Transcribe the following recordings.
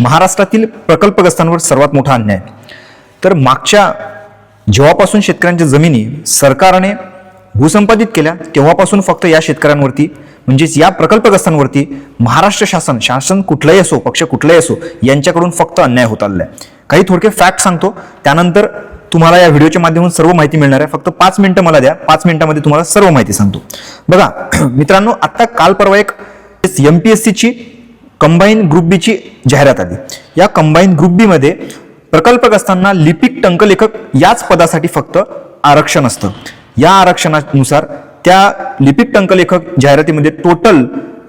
महाराष्ट्रातील प्रकल्पग्रस्तांवर सर्वात मोठा अन्याय. तर मागच्या जेव्हापासून शेतकऱ्यांच्या जमिनी सरकारने भूसंपादित केल्या तेव्हापासून फक्त या शेतकऱ्यांवरती म्हणजेच या प्रकल्पग्रस्तांवरती महाराष्ट्र शासन शासन कुठलंही असो पक्ष कुठलाही असो यांच्याकडून फक्त अन्याय होत आलेला आहे. काही थोडके फॅक्ट सांगतो. त्यानंतर तुम्हाला या व्हिडिओच्या माध्यमातून सर्व माहिती मिळणार आहे. फक्त पाच मिनिटं मला द्या. पाच मिनिटामध्ये तुम्हाला सर्व माहिती सांगतो. बघा मित्रांनो आता काल परवा एक एम पी एस सीची कंबाईन ग्रुप बीची जाहिरात आली. या कंबाईन ग्रुप बीमध्ये प्रकल्पग्रस्तांना लिपिक टंकलेखक याच पदासाठी फक्त आरक्षण असतं. या आरक्षणानुसार त्या लिपिक टंकलेखक जाहिरातीमध्ये टोटल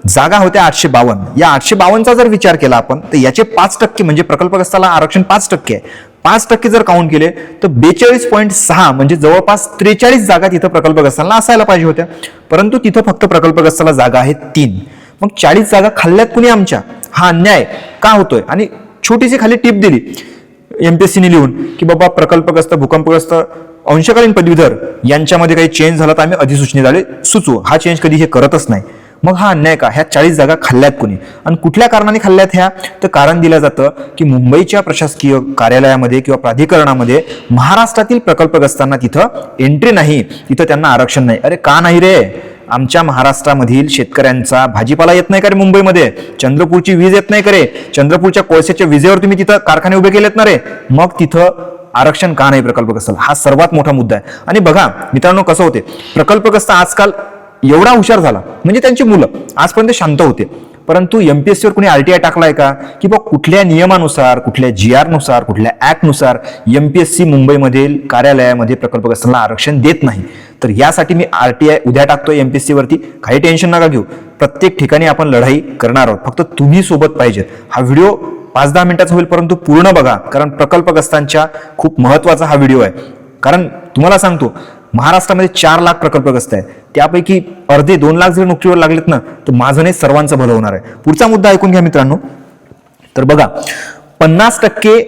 जागा होत्या आठशे बावन्न. या आठशे बावन्नचा जर विचार केला आपण तर याचे पाच टक्के म्हणजे प्रकल्पग्रस्ताला आरक्षण पाच टक्के आहे. पाच टक्के जर काउंट केले तर बेचाळीस पॉईंट सहा म्हणजे जवळपास त्रेचाळीस जागा तिथं प्रकल्पग्रस्तांना असायला पाहिजे होत्या. परंतु तिथं फक्त प्रकल्पग्रस्ताला जागा आहेत तीन. मग चाळीस जागा खाल्ल्यात कुणी आमच्या? हा अन्याय. का होतोय? आणि छोटीशी खाली टिप दिली एमपीएससीने लिहून की बाबा प्रकल्पग्रस्त भूकंपग्रस्त अंशकालीन पदवीधर यांच्यामध्ये काही चेंज झाला तर आम्ही अधिसूचने झाले सुचवू. हा चेंज कधी हे करतच नाही. मग हा अन्याय का? ह्या चाळीस जागा खाल्ल्यात कोणी? आणि कुठल्या कारणाने खाल्ल्यात ह्या? तर कारण दिलं जातं की मुंबईच्या प्रशासकीय कार्यालयामध्ये किंवा प्राधिकरणामध्ये महाराष्ट्रातील प्रकल्पग्रस्तांना तिथं एंट्री नाही. तिथं त्यांना आरक्षण नाही. अरे का नाही रे? आमच्या महाराष्ट्रामधील शेतकऱ्यांचा भाजीपाला येत नाही का रे मुंबईमध्ये? चंद्रपूरची वीज येत नाही का रे? चंद्रपूरच्या कोळशाच्या विजेवर तुम्ही तिथं कारखाने उभे केलेत ना रे? मग तिथं आरक्षण का नाही प्रकल्पग्रस्त हा सर्वात मोठा मुद्दा आहे. आणि बघा मित्रांनो कसं होते? प्रकल्पग्रस्त आजकाल एवढा हुशार झाला. म्हणजे त्यांची मुलं आजपर्यंत शांत होते. परंतु एमपीएससीवर कोणी आरटीआय टाकलाय का? की बा कुठल्या नियमानुसार कुठल्या जी नुसार कुठल्या ऍक्टनुसार एमपीएससी मुंबईमधील कार्यालयामध्ये प्रकल्पग्रस्तांना आरक्षण देत नाही? तर यासाठी मी आर टी आय उद्या टाकतोय एस सीवरती काही टेन्शन नका घेऊ. प्रत्येक ठिकाणी आपण लढाई करणार आहोत. फक्त तुम्ही सोबत पाहिजेत हा व्हिडिओ पाच दहा मिनिटाचा होईल परंतु पूर्ण बघा. कारण प्रकल्पग्रस्तांच्या खूप महत्त्वाचा हा व्हिडिओ आहे. कारण तुम्हाला सांगतो महाराष्ट्रामध्ये चार लाख प्रकल्पग्रस्त आहे त्यापैकी अर्धे दोन लाख जर नोकरीवर लागलेत ना तर माझं नाही सर्वांचं भलं होणार आहे. पुढचा मुद्दा ऐकून घ्या मित्रांनो. तर बघा पन्नास टक्के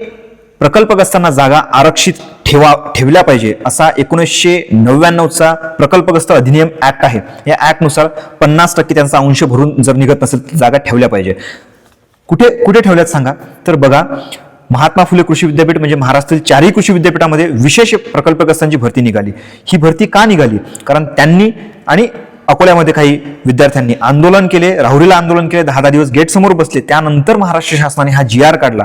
प्रकल्पग्रस्तांना जागा आरक्षित ठेवा ठेवल्या पाहिजे असा एकोणीसशे नव्याण्णवचा प्रकल्पग्रस्त अधिनियम ऍक्ट आहे. या ऍक्टनुसार पन्नास टक्के त्यांचा अंश भरून जर निघत नसेल तर जागा ठेवल्या पाहिजे. कुठे कुठे ठेवल्यात सांगा? तर बघा महात्मा फुले कृषी विद्यापीठ म्हणजे महाराष्ट्रातील चारही कृषी विद्यापीठामध्ये विशेष प्रकल्पग्रस्तांची भरती निघाली. ही भरती का निघाली? कारण त्यांनी आणि अकोल्यामध्ये काही विद्यार्थ्यांनी आंदोलन केले राहुरीला आंदोलन केले दहा दहा दिवस गेटसमोर बसले. त्यानंतर महाराष्ट्र शासनाने हा जी आर काढला.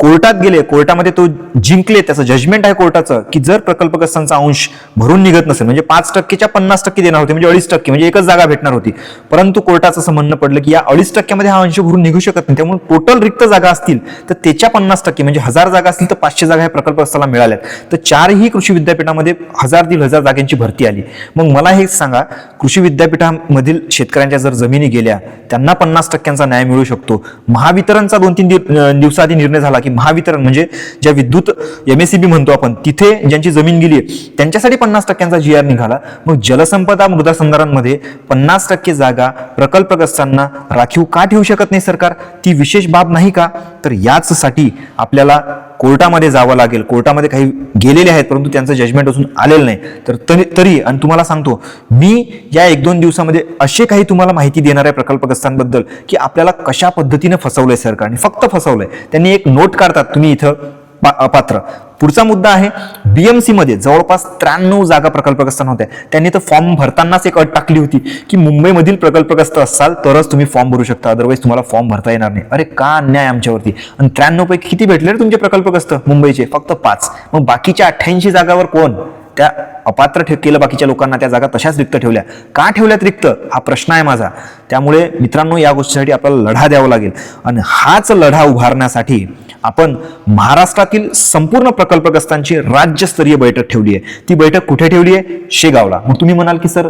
कोर्टात गेले कोर्टामध्ये तो जिंकले त्याचं जजमेंट आहे कोर्टाचं की जर प्रकल्पग्रस्तांचा अंश भरून निघत नसेल म्हणजे पाच टक्केच्या पन्नास टक्के देणार होते म्हणजे अडीच टक्के म्हणजे एकच जागा भेटणार होती. परंतु कोर्टाचं असं म्हणणं पडलं की या अडीच टक्क्यामध्ये हा अंश भरून निघू शकत नाही त्यामुळे टोटल रिक्त जागा असतील तर त्याच्या पन्नास टक्के म्हणजे हजार जागा असतील तर पाचशे जागा ह्या प्रकल्पग्रस्ताला मिळाल्या तर चारही कृषी विद्यापीठामध्ये हजार दीड हजार जागांची भरती आली. मग मला हे सांगा कृषी विद्यापीठामधील शेतकऱ्यांच्या जर जमिनी गेल्या त्यांना पन्नास टक्क्यांचा न्याय मिळू शकतो. महावितरणचा दोन तीन दिवसाआधी निर्णय झाला की महावितरण म्हणजे ज्या विद्युत एम एस बी म्हणतो आपण तिथे ज्यांची जमीन गेली आहे त्यांच्यासाठी पन्नास टक्क्यांचा जी आर निघाला. मग जलसंपदा मृदा संधारणमध्ये पन्नास टक्के जागा प्रकल्पग्रस्तांना राखीव का ठेवू शकत नाही सरकार? ती विशेष बाब नाही का? तर याचसाठी आपल्याला कोर्टामध्ये जावं लागेल. कोर्टामध्ये काही गेलेले आहेत परंतु त्यांचं जजमेंट अजून आलेलं नाही. तर तरी तरी आणि तुम्हाला सांगतो मी या एक दोन दिवसामध्ये असे काही तुम्हाला माहिती देणार आहे प्रकल्पग्रस्तांबद्दल की आपल्याला कशा पद्धतीने फसवलंय सरकारने फक्त फसवलंय. त्यांनी एक नोट काढतात तुम्ही इथं पा- अपात्र पुढचा मुद्दा आहे बीएमसी मध्ये जवळपास त्र्याण्णव जागा प्रकल्पग्रस्त होत्या त्यांनी तर फॉर्म भरतानाच एक अट टाकली होती की मुंबईमधील प्रकल्पग्रस्त असाल तरच तुम्ही फॉर्म भरू शकता. अदरवाईज तुम्हाला फॉर्म भरता येणार नाही. अरे का अन्याय आमच्यावरती? आणि त्र्याण्णव पैकी किती भेटले रे तुमचे प्रकल्पग्रस्त? मुंबईचे फक्त पाच. मग बाकीच्या अठ्ठ्याऐंशी जागावर कोण? त्या अपात्र ठे केलं बाकीच्या लोकांना त्या जागा तशाच रिक्त ठेवल्या. का ठेवल्यात रिक्त? हा प्रश्न आहे माझा. त्यामुळे मित्रांनो या गोष्टीसाठी आपल्याला लढा द्यावा लागेल. आणि हाच लढा उभारण्यासाठी आपण महाराष्ट्रातील संपूर्ण प्रकल्पग्रस्तांची राज्यस्तरीय बैठक ठेवली आहे. ती बैठक कुठे ठेवली आहे? शेगावला. मग तुम्ही म्हणाल की सर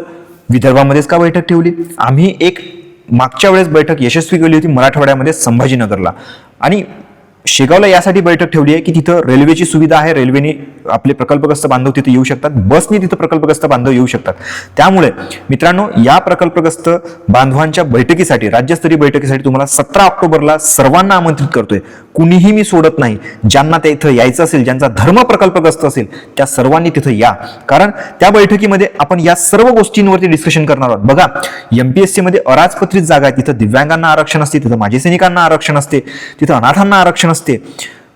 विदर्भामध्येच का बैठक ठेवली? आम्ही एक मागच्या वेळेस बैठक यशस्वी केली होती मराठवाड्यामध्ये संभाजीनगरला. आणि शेगावला यासाठी बैठक ठेवली आहे की तिथं रेल्वेची सुविधा आहे. रेल्वेने आपले प्रकल्पग्रस्त बांधव तिथे येऊ शकतात. बसने तिथं प्रकल्पग्रस्त बांधव येऊ शकतात. त्यामुळे मित्रांनो या प्रकल्पग्रस्त बांधवांच्या बैठकीसाठी राज्यस्तरीय बैठकीसाठी तुम्हाला सतरा ऑक्टोबरला सर्वांना आमंत्रित करतोय. कुणीही मी सोडत नाही. ज्यांना त्या इथं यायचं असेल ज्यांचा धर्म प्रकल्पग्रस्त असेल त्या सर्वांनी तिथं या. कारण त्या बैठकीमध्ये आपण या सर्व गोष्टींवरती डिस्कशन करणार आहोत. बघा एमपीएससी मध्ये अराजपत्रित जागा आहे. तिथं दिव्यांगांना आरक्षण असते तिथं माजी सैनिकांना आरक्षण असते तिथं अनाथांना आरक्षण असते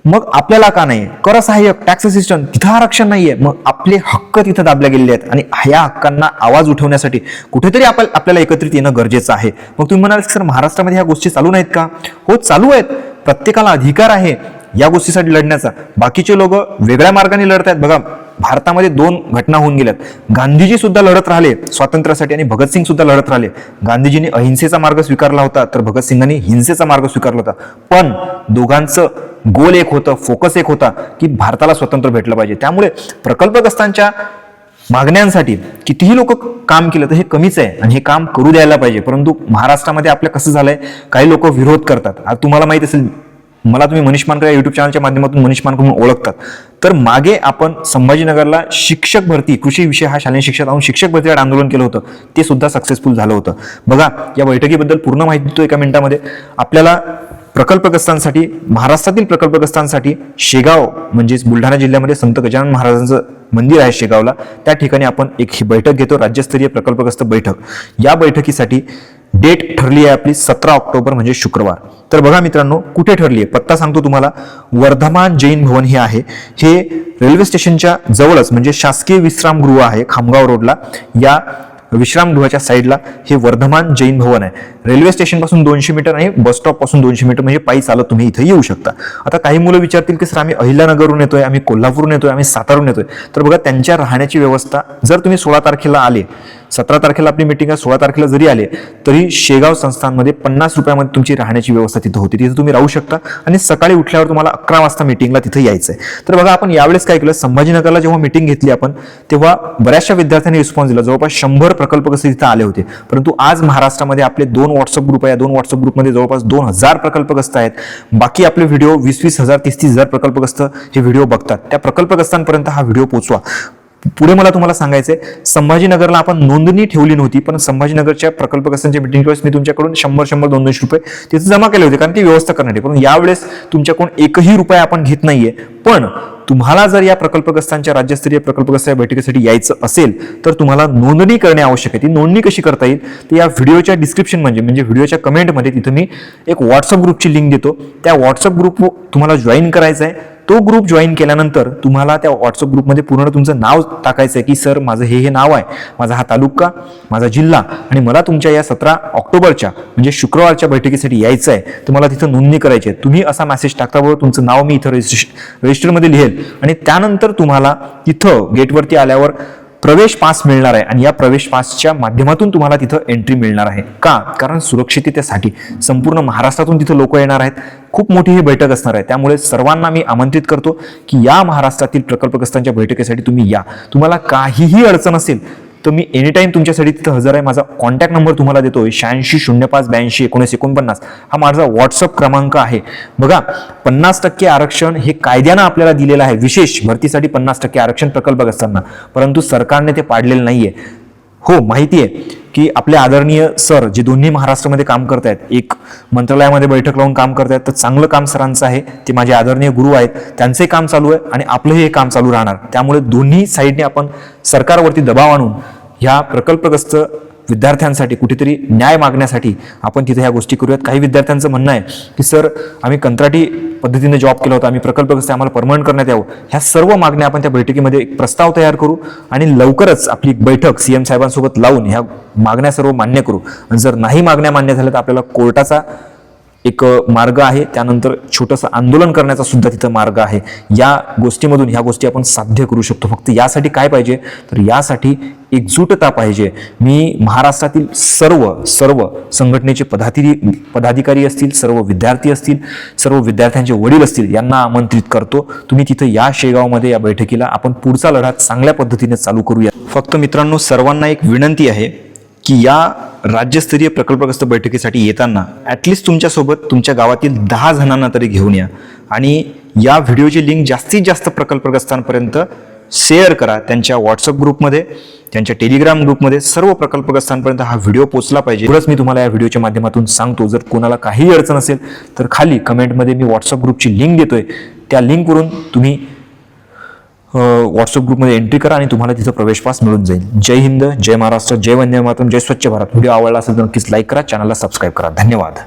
मग आपल्याला का नाही? कर सहाय्यक टॅक्स असिस्टंट तिथं आरक्षण नाहीये. मग आपले हक्क तिथं दाबले गेलेले आहेत. आणि ह्या हक्कांना आवाज उठवण्यासाठी कुठेतरी आपण आपल्याला एकत्रित येणं गरजेचं आहे. मग तुम्ही म्हणाल सर महाराष्ट्रामध्ये ह्या गोष्टी चालू नाहीत का? हो चालू आहेत. प्रत्येकाला अधिकार आहे या गोष्टीसाठी लढण्याचा. बाकीचे लोक वेगळ्या मार्गाने लढत आहेत बघा भारतामध्ये दोन घटना होऊन गेल्यात. गांधीजी सुद्धा लढत राहिले स्वातंत्र्यासाठी आणि भगतसिंग सुद्धा लढत राहिले. गांधीजींनी अहिंसेचा मार्ग स्वीकारला होता तर भगतसिंगांनी हिंसेचा मार्ग स्वीकारला होता. पण दोघांचं गोल एक होतं फोकस एक होता की भारताला स्वतंत्र भेटलं पाहिजे. त्यामुळे प्रकल्पग्रस्तांच्या मागण्यांसाठी कितीही लोक काम केलं तर हे कमीच आहे आणि हे काम करू द्यायला पाहिजे. परंतु महाराष्ट्रामध्ये आपल्या कसं झालंय? काही लोक विरोध करतात. आता तुम्हाला माहीत असेल मला तुम्ही मनीष मानकर या युट्यूब चॅनलच्या माध्यमातून मनीष मानकर म्हणून ओळखतात. तर मागे आपण संभाजीनगरला शिक्षक भरती कृषी विषय हा शालेय शिक्षक लावून शिक्षक भरती आंदोलन केलं होतं. ते सुद्धा सक्सेसफुल झालं होतं. बघा या बैठकीबद्दल पूर्ण माहिती देतो एका मिनिटामध्ये. आपल्याला प्रकल्पग्रस्तांसाठी महाराष्ट्रातील प्रकल्पग्रस्तांसाठी शेगाव म्हणजेच बुलढाणा जिल्ह्यामध्ये संत गजानन महाराजांचं मंदिर आहे शेगावला. त्या ठिकाणी आपण एक ही बैठक घेतो राज्यस्तरीय प्रकल्पग्रस्त बैठक. या बैठकीसाठी डेट ठरली आहे आपली सतरा ऑक्टोबर म्हणजे शुक्रवार. तर बघा मित्रांनो कुठे ठरली आहे? पत्ता सांगतो तुम्हाला. वर्धमान जैन भवन हे आहे. हे रेल्वे स्टेशनच्या जवळच म्हणजे शासकीय विश्रामगृह आहे खामगाव रोडला. या विश्रामगृहाच्या साईडला हे वर्धमान जैन भवन आहे. रेल्वे स्टेशनपासून दोनशे मीटर आणि बसपासून दोनशे मीटर म्हणजे पायी चालत तुम्ही इथे येऊ शकता. आता काही मुलं विचारतील की सर आम्ही अहिल्यानगरहून येतोय आम्ही कोल्हापूरहून येतोय आम्ही सातारून येतोय. तर बघा त्यांच्या राहण्याची व्यवस्था जर तुम्ही सोळा तारखेला आले सतरा तारखेला आपली मिटिंग आहे सोळा तारखेला जरी आले तरी शेगाव संस्थांमध्ये पन्नास रुपयामध्ये तुमची राहण्याची व्यवस्था तिथं होती. तिथे तुम्ही राहू शकता आणि सकाळी उठल्यावर तुम्हाला अकरा वाजता मिटिंगला तिथे यायचं आहे तर बघा आपण यावेळेस काय केलं? संभाजीनगरला जेव्हा मिटिंग घेतली आपण तेव्हा बऱ्याचशा विद्यार्थ्यांनी रिस्पॉन्स दिला. जवळपास शंभर प्रकल्प कसे तिथे आले होते. परंतु आज महाराष्ट्रामध्ये आपले दोन व्हॉट्सअप ग्रुप आहे. या दोन व्हॉट्सअप ग्रुपमध्ये जवळपास दोन हजार प्रकल्पग्रस्त आहेत? बाकी आपले व्हिडिओ वीस वीस हजार तीस तीस हजार प्रकल्पग्रस्त हे व्हिडिओ बघतात. त्या प्रकल्पग्रस्तांपर्यंत हा व्हिडिओ पोचवा पुढे मला तुम्हाला सांगायचंय संभाजीनगरला आपण नोंदणी ठेवली नव्हती पण संभाजीनगरच्या प्रकल्पग्रस्तांच्या मिटिंग वेळेस मी तुमच्याकडून शंभर शंभर दोन दोनशे रुपये तिथे जमा केले होते कारण ती व्यवस्था करण्यासाठी पण यावेळेस तुमच्याकडून एकही रुपया आपण घेत नाहीये. पण तुम्हाला जर या प्रकल्पग्रस्तांच्या राज्यस्तरीय प्रकल्पग्रस्तांच्या या बैठकीसाठी यायचं असेल तर तुम्हाला नोंदणी करणे आवश्यक आहे. ती नोंदणी कशी करता येईल? तर या व्हिडिओच्या डिस्क्रिप्शन म्हणजे म्हणजे व्हिडिओच्या कमेंटमध्ये तिथं मी एक व्हॉट्सअप ग्रुपची लिंक देतो. त्या व्हॉट्सअप ग्रुप तुम्हाला जॉईन करायचं आहे तो ग्रुप जॉईन केल्यानंतर तुम्हाला त्या व्हॉट्सअप ग्रुपमध्ये पूर्ण तुमचं नाव टाकायचं आहे की सर माझं हे हे नाव आहे. माझा हा तालुका माझा जिल्हा आणि मला तुमच्या या सतरा ऑक्टोबरच्या म्हणजे शुक्रवारच्या बैठकीसाठी यायचं आहे तर मला तिथं नोंदणी करायची आहे. तुम्ही असा मेसेज टाकताबरोबर तुमचं नाव मी इथं रजिस्ट्रेशन रजिस्टरमध्ये लिहेल. आणि त्यानंतर तुम्हाला तिथं गेटवरती आल्यावर प्रवेश पास मिळणार आहे आणि या प्रवेश पासच्या माध्यमातून तुम्हाला तिथं एंट्री मिळणार आहे. का? कारण सुरक्षिततेसाठी संपूर्ण महाराष्ट्रातून तिथं लोक येणार आहेत. खूप मोठी ही बैठक असणार आहे. त्यामुळे सर्वांना मी आमंत्रित करतो की या महाराष्ट्रातील प्रकल्पग्रस्तांच्या बैठकीसाठी तुम्ही या. तुम्हाला काहीही अडचण असेल तर मी एनी टाईम तुमच्यासाठी तिथं हजर आहे. माझा कॉन्टॅक्ट नंबर तुम्हाला देतो शहाऐंशी शून्य पाच ब्याऐंशी एकोणीस एकोणपन्नास. हा माझा व्हॉट्सअप क्रमांक आहे. बघा पन्नास टक्के आरक्षण हे कायद्यानं आपल्याला दिलेलं आहे. विशेष भरतीसाठी पन्नास टक्के आरक्षण प्रकल्प असताना परंतु सरकारने ते पाडलेलं नाहीये. हो माहिती आहे की आपले आदरणीय सर जे दोन्ही महाराष्ट्रामध्ये काम करत आहेत एक मंत्रालयामध्ये बैठक लावून काम करत आहेत तर चांगलं काम सरांचं आहे ते माझे आदरणीय गुरु आहेत त्यांचंही काम चालू आहे आणि आपलंही हे काम चालू राहणार. त्यामुळे दोन्ही साईडने आपण सरकारवरती दबाव आणून ह्या प्रकल्पग्रस्त विद्यार्थ्यांसाठी कुठेतरी न्याय मागण्यासाठी आपण तिथे ह्या गोष्टी करूयात. काही विद्यार्थ्यांचं म्हणणं आहे की सर आम्ही कंत्राटी पद्धतीने जॉब केला होता. आम्ही प्रकल्पग्रस्त आम्हाला परमनंट करण्यात यावं. ह्या सर्व मागण्या आपण त्या बैठकीमध्ये एक प्रस्ताव तयार करू आणि लवकरच आपली एक बैठक सीएम साहेबांसोबत लावून ह्या मागण्या सर्व मान्य करू. आणि जर नाही मागण्या मान्य झाल्या तर आपल्याला कोर्टाचा एक मार्ग आहे. त्यानंतर छोटंसं आंदोलन करण्याचा सुद्धा तिथं मार्ग आहे. या गोष्टीमधून ह्या गोष्टी आपण साध्य करू शकतो. फक्त यासाठी काय पाहिजे? तर यासाठी एकजुटता पाहिजे. मी महाराष्ट्रातील सर्व सर्व संघटनेचे पदाधिरी पदाधिकारी असतील सर्व विद्यार्थी असतील सर्व विद्यार्थ्यांचे वडील असतील यांना आमंत्रित करतो. तुम्ही तिथं या शेगावमध्ये या बैठकीला आपण पुढचा लढा चांगल्या पद्धतीने चालू करूया. फक्त मित्रांनो सर्वांना एक विनंती आहे. की या राज्यस्तरीय प्रकल्पग्रस्त बैठकीसाठी येताना ॲटलिस्ट तुमच्यासोबत तुमच्या गावातील दहा जणांना तरी घेऊन या. आणि या व्हिडिओची लिंक जास्तीत जास्त प्रकल्पग्रस्तांपर्यंत शेअर करा त्यांच्या व्हॉट्सअप ग्रुपमध्ये त्यांच्या टेलिग्राम ग्रुपमध्ये सर्व प्रकल्पग्रस्तांपर्यंत हा व्हिडिओ पोचला पाहिजे. एवढंच मी तुम्हाला या व्हिडिओच्या माध्यमातून सांगतो जर कोणाला काही अडचण असेल तर खाली कमेंटमध्ये मी व्हॉट्सअप ग्रुपची लिंक देतोय. त्या लिंकवरून तुम्ही व्हॉट्सअप ग्रुपमध्ये एंट्री करा आणि तुम्हाला तिथं प्रवेश पास मिळून जाईल. जय हिंद जय महाराष्ट्र जय वंदे मातरम जय स्वच्छ भारत. व्हिडिओ आवडला असेल तर नक्कीच लाईक करा चॅनलला सबस्क्राईब करा. धन्यवाद.